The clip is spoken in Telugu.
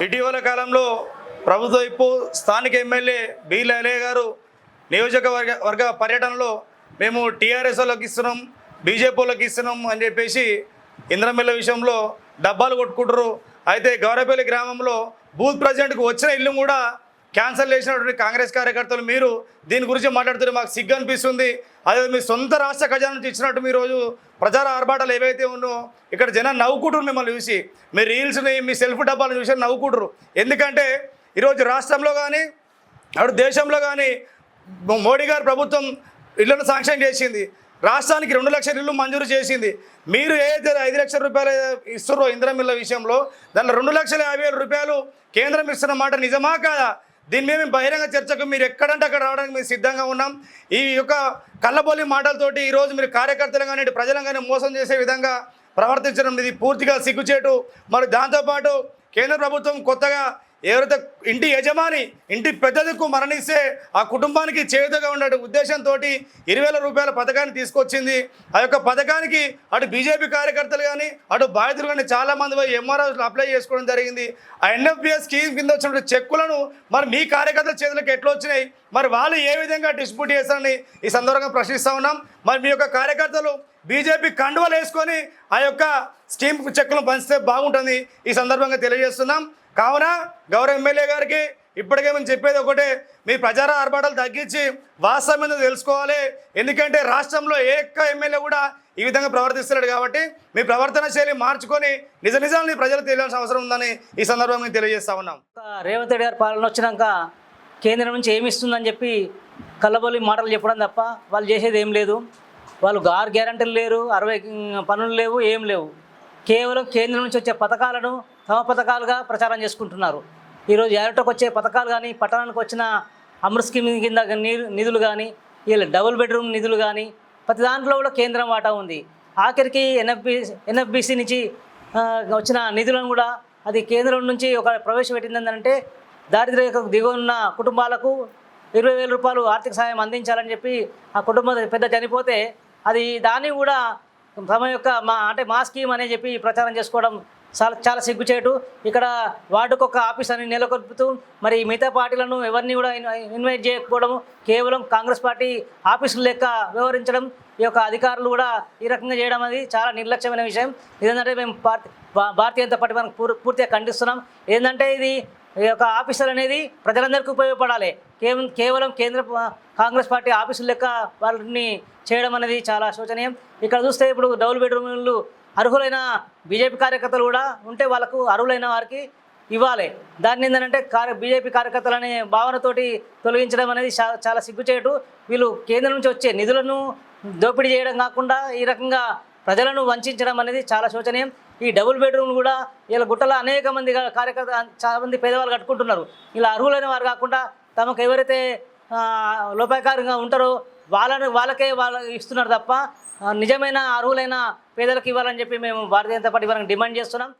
ఇటీవల కాలంలో ప్రభుత్వ వైపు స్థానిక ఎమ్మెల్యే బి లైలయ్య గారు నియోజకవర్గ వర్గ పర్యటనలో మేము టీఆర్ఎస్ వాళ్ళకి ఇస్తున్నాం బీజేపీ వాళ్ళకి ఇస్తున్నాం అని చెప్పేసి ఇంద్రమిల్ల విషయంలో డబ్బాలు కొట్టుకుంటారు అయితే గౌరపల్లి గ్రామంలో బూత్ ప్రెసిడెంట్కి వచ్చిన ఇల్లు కూడా క్యాన్సల్ చేసినటువంటి కాంగ్రెస్ కార్యకర్తలు మీరు దీని గురించి మాట్లాడుతుంటే మాకు సిగ్గు అనిపిస్తుంది. అదే మీ సొంత రాష్ట్ర ఖజానా నుంచి ఇచ్చినట్టు మీరు రోజు ప్రచార ఆర్భాటాలు ఏవైతే ఉన్నో ఇక్కడ జనం నవ్వుకుంటారు మిమ్మల్ని చూసి. మీ రీల్స్ని మీ సెల్ఫ్ డబ్బాలను చూసి నవ్వుకుంటారు ఎందుకంటే ఈరోజు రాష్ట్రంలో కానీ అటు దేశంలో కానీ మోడీ గారు ప్రభుత్వం ఇళ్ళను శాంక్షన్ చేసింది. రాష్ట్రానికి రెండు లక్షల ఇల్లు మంజూరు చేసింది. మీరు ఏదైతే ఐదు లక్షల రూపాయలు ఇస్తున్నారో ఇంద్రమిల్ల విషయంలో దాంట్లో రెండు లక్షల యాభై వేల రూపాయలు కేంద్రం ఇస్తున్న మాట నిజమా కాదా? దీని మీద మేము బహిరంగ చర్చకు మీరు ఎక్కడంటే అక్కడ రావడానికి మేము సిద్ధంగా ఉన్నాం. ఈ యొక్క కళ్ళబొల్లి మాటలతోటి ఈరోజు మీరు కార్యకర్తలు కానీ ప్రజలను కానీ మోసం చేసే విధంగా ప్రవర్తించడం ఇది పూర్తిగా సిగ్గుచేటు. మరి దాంతోపాటు కేంద్ర ప్రభుత్వం కొత్తగా ఎవరైతే ఇంటి యజమాని ఇంటి పెద్దలకు మరణిస్తే ఆ కుటుంబానికి చేదుగా ఉండే ఉద్దేశంతో ఇరవై వేల రూపాయల పథకాన్ని తీసుకొచ్చింది. ఆ యొక్క పథకానికి అటు బీజేపీ కార్యకర్తలు కానీ అటు బాధితులు కానీ చాలామంది పోయి ఎంఆర్ఓస్లో అప్లై చేసుకోవడం జరిగింది. ఆ ఎన్ఎఫ్పిఎస్ స్కీమ్ కింద వచ్చినటువంటి చెక్కులను మరి మీ కార్యకర్తల చేతులకు ఎట్లా వచ్చినాయి? మరి వాళ్ళు ఏ విధంగా డిస్ట్రిబ్యూట్ చేస్తారని ఈ సందర్భంగా ప్రశ్నిస్తూ ఉన్నాం. మరి మీ యొక్క కార్యకర్తలు బీజేపీ కండువలు వేసుకొని ఆ యొక్క స్కీమ్ చెక్కులను పంచితే బాగుంటుంది ఈ సందర్భంగా తెలియజేస్తున్నాం. కావున గౌరవ ఎమ్మెల్యే గారికి ఇప్పటికే మేము చెప్పేది ఒకటే మీ ప్రచార ఆర్భాటాలు తగ్గించి వాస్తవం ఏందో తెలుసుకోవాలి. ఎందుకంటే రాష్ట్రంలో ఏ ఒక్క ఎమ్మెల్యే కూడా ఈ విధంగా ప్రవర్తిస్తున్నాడు కాబట్టి మీ ప్రవర్తన శైలి మార్చుకొని నిజ నిజాలని ప్రజలు తెలియాల్సిన అవసరం ఉందని ఈ సందర్భంగా మేము తెలియజేస్తా ఉన్నాం. రేవంత్ రెడ్డి గారి పాలన వచ్చినాక కేంద్రం నుంచి ఏమి ఇస్తుందని చెప్పి కళ్ళబొల్లి మాటలు చెప్పడం తప్ప వాళ్ళు చేసేది ఏం లేదు. వాళ్ళు గారు గ్యారంటీలు లేరు అరవై పనులు లేవు ఏం లేవు. కేవలం కేంద్రం నుంచి వచ్చే పథకాలను తమ పథకాలుగా ప్రచారం చేసుకుంటున్నారు. ఈరోజు ఏరటకు వచ్చే పథకాలు కానీ పట్టణానికి వచ్చిన అమృత్ స్కీమ్ కింద నీరు నిధులు కానీ వీళ్ళ డబుల్ బెడ్రూమ్ నిధులు కానీ ప్రతి దాంట్లో కూడా కేంద్రం వాటా ఉంది. ఆఖరికి ఎన్ఎఫ్బి ఎన్ఎఫ్బిసి నుంచి వచ్చిన నిధులను కూడా అది కేంద్రం నుంచి ఒక ప్రవేశపెట్టింది ఏంటంటే దారిద్ర్య రేఖకు దిగువ ఉన్న కుటుంబాలకు ఇరవై వేల రూపాయలు ఆర్థిక సాయం అందించాలని చెప్పి ఆ కుటుంబం పెద్ద చనిపోతే అది దాన్ని కూడా తమ యొక్క మా అంటే మా స్కీమ్ అని చెప్పి ప్రచారం చేసుకోవడం చాలా చాలా సిగ్గుచేటు. ఇక్కడ వార్డుకు ఒక ఆఫీస్ అని నెలకొల్పుతూ మరి మిగతా పార్టీలను ఎవరిని కూడా ఇన్వైట్ చేయకపోవడం కేవలం కాంగ్రెస్ పార్టీ ఆఫీసులు లెక్క వ్యవహరించడం ఈ యొక్క అధికారులు కూడా ఈ రకంగా చేయడం అనేది చాలా నిర్లక్ష్యమైన విషయం. ఇదేంటంటే మేము భా- భారతీయ జనతా పార్టీ మనం పూర్- పూర్తిగా ఖండిస్తున్నాం. ఏంటంటే ఇది ఈ యొక్క ఆఫీసర్ అనేది ప్రజలందరికీ ఉపయోగపడాలి. కేవలం కేవలం కేంద్ర కాంగ్రెస్ పార్టీ ఆఫీసులు లెక్క వాళ్ళని చేయడం అనేది చాలా శోచనీయం. ఇక్కడ చూస్తే ఇప్పుడు డబుల్ బెడ్రూమ్లు అర్హులైన బీజేపీ కార్యకర్తలు కూడా ఉంటే వాళ్ళకు అర్హులైన వారికి ఇవ్వాలి. దాన్ని ఏంటంటే కార్య బీజేపీ కార్యకర్తలు అనే భావనతోటి తొలగించడం అనేది చాలా సిగ్గుచేటు. వీళ్ళు కేంద్రం నుంచి వచ్చే నిధులను దోపిడీ చేయడం కాకుండా ఈ రకంగా ప్రజలను వంచడం అనేది చాలా శోచనీయం. ఈ డబుల్ బెడ్రూమ్లు కూడా ఇలా గుట్టలో అనేక మంది కార్యకర్త చాలా మంది పేదవాళ్ళు కట్టుకుంటున్నారు. ఇలా అర్హులైన వారు కాకుండా తమకు ఎవరైతే లోపాయకారంగా ఉంటారో వాళ్ళని వాళ్ళకే వాళ్ళ ఇస్తున్నారు తప్ప నిజమైన అర్హులైన పేదలకు ఇవ్వాలని చెప్పి మేము భారతీయ జనతా పార్టీ వాళ్ళని డిమాండ్ చేస్తున్నాం.